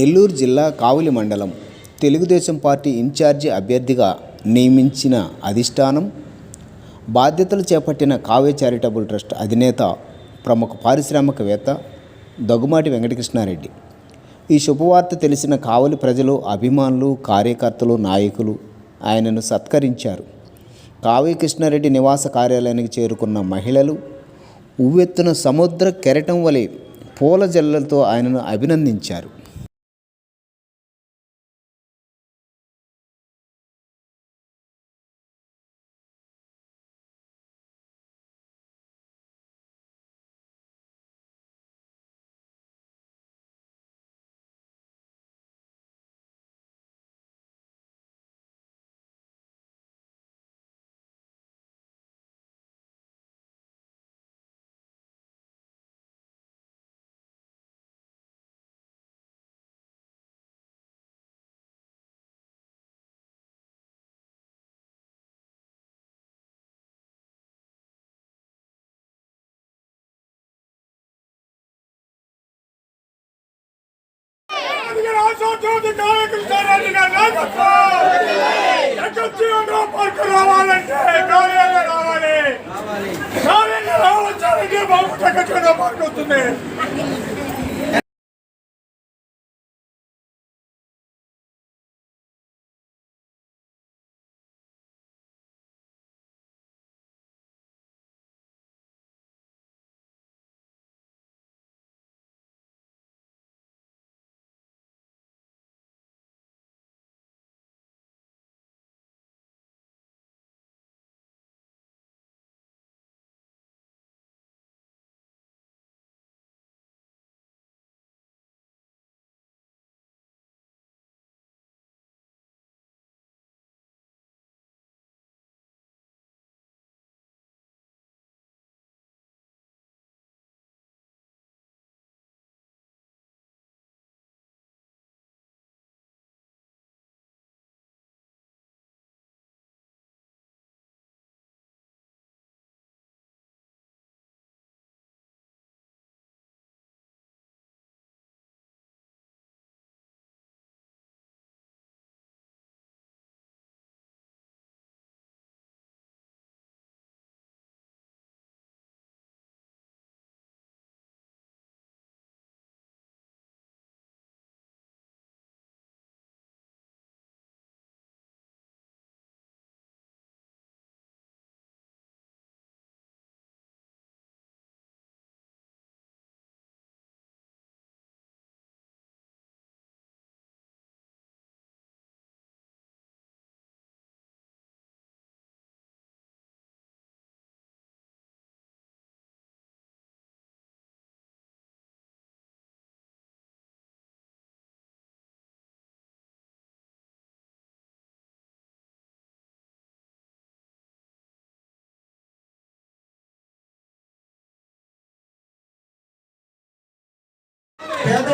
నెల్లూరు జిల్లా కావులి మండలం Telugu Desam party incharge అభ్యర్థిగా నియమించిన అధిష్టానం బాధ్యతలు చేపట్టిన కావ్య చారిటబుల్ ట్రస్ట్ అధినేత ప్రముఖ పారిశ్రామికవేత్త దగ్గుమాటి వెంకటకృష్ణారెడ్డి. ఈ శుభవార్త తెలిసిన కావలి ప్రజలు అభిమానులు కార్యకర్తలు నాయకులు ఆయనను సత్కరించారు. కావే కృష్ణారెడ్డి నివాస కార్యాలయానికి చేరుకున్న మహిళలు ఉవ్వెత్తున సముద్ర కెరటం వలె పూల జల్లలతో ఆయనను అభినందించారు. అందుకే నాయకులు గారి నాయకత్వం ఎక్కడ పార్కు రావాలంటే కార్యాలయం రావాలి కార్యాలయం రావచ్చారంటే బాబు ఎక్కడ పార్క్ వస్తుంది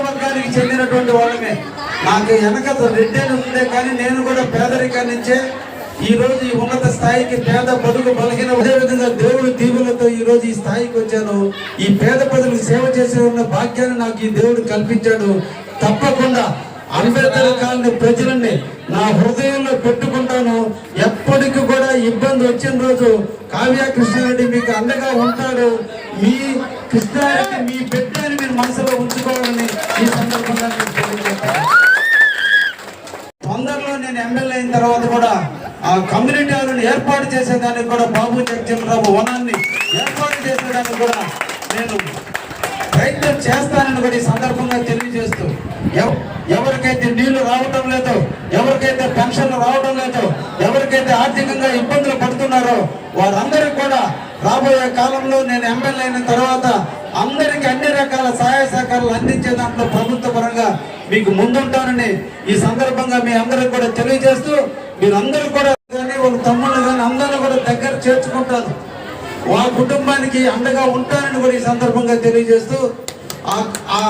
వర్గానికి చెందినటువంటి వాళ్ళమే. నాకు వెనక రెడ్డేని ఉందే కానీ నేను కూడా పేదరికం నుంచే ఈ రోజు ఈ ఉన్నత స్థాయికి పేద బతుకు బలహీన అదే విధంగా దేవుడి దీవులతో ఈ రోజు ఈ స్థాయికి వచ్చాను. ఈ పేద ప్రజలకు సేవ చేసే ఉన్న భాగ్యాన్ని నాకు ఈ దేవుడు కల్పించాడు. తప్పకుండా అంబేద్కర్ కాలనీ ప్రజలని నా హృదయంలో పెట్టుకుంటాను. ఎప్పటికి కూడా ఇబ్బంది వచ్చిన రోజు కావ్య కృష్ణారెడ్డి మీకు అండగా ఉంటాడు. మీ కృష్ణారెడ్డి మీ బిడ్డని మీరు మనసులో ఉంచుకోవాలని ఈ సందర్భంగా తొందరలో నేను ఎమ్మెల్యే అయిన తర్వాత కూడా ఆ కమ్యూనిటీ హాల్ని ఏర్పాటు చేసేదానికి కూడా బాబు జగజీవనరావు వనాన్ని ఏర్పాటు చేసేదానికి కూడా నేను ప్రయత్నం చేస్తానని కూడా ఈ సందర్భంగా తెలియజేస్తూ ఎవరికైతే నీళ్ళు రావటం లేదో ఎవరికైతే పెన్షన్లు రావడం లేదో ఎవరికైతే ఆర్థికంగా ఇబ్బందులు పడుతున్నారో వారందరికీ కూడా రాబోయే కాలంలో నేను ఎమ్మెల్యే అయిన తర్వాత అందరికీ అన్ని రకాల సహాయ సహకారాలు అందించే దాంట్లో ప్రభుత్వ పరంగా మీకు ముందుంటానని ఈ సందర్భంగా మీ అందరికి కూడా తెలియజేస్తూ మీరందరూ కూడా కానీ వాళ్ళ తమ్ముళ్ళు కానీ అందరిని కూడా దగ్గర చేర్చుకుంటారు. వాళ్ళ కుటుంబానికి అండగా ఉంటానని కూడా ఈ సందర్భంగా తెలియజేస్తూ ఆ- ఆ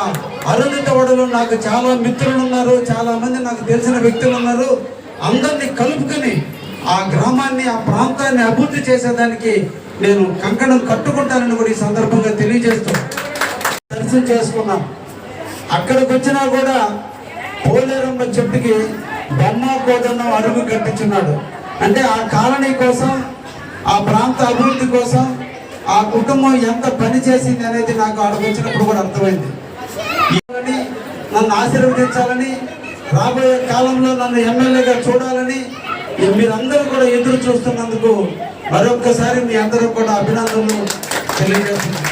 అరుణిత వడలో నాకు చాలా మిత్రులు ఉన్నారు చాలా మంది నాకు తెలిసిన వ్యక్తులు ఉన్నారు. అందరినీ కలుపుకొని ఆ గ్రామాన్ని ఆ ప్రాంతాన్ని అభివృద్ధి చేసేదానికి నేను కంకణం కట్టుకుంటానని కూడా ఈ సందర్భంగా తెలియజేస్తూ దర్శనం చేసుకున్నాం. అక్కడికి వచ్చినా కూడా పోలేరమ్మ చెట్టుకి బొమ్మ కోదన్న అరుగు కట్టించున్నాడు. అంటే ఆ కాలనీ కోసం ఆ ప్రాంత అభివృద్ధి కోసం ఆ కుటుంబం ఎంత పని చేసింది అనేది నాకు ఆడకు వచ్చినప్పుడు కూడా అర్థమైంది. నన్ను ఆశీర్వదించాలని రాబోయే కాలంలో నన్ను ఎమ్మెల్యేగా చూడాలని మీరందరూ కూడా ఎదురు చూస్తున్నందుకు మరొక్కసారి మీ అందరూ కూడా అభినందనలు తెలియజేస్తున్నాను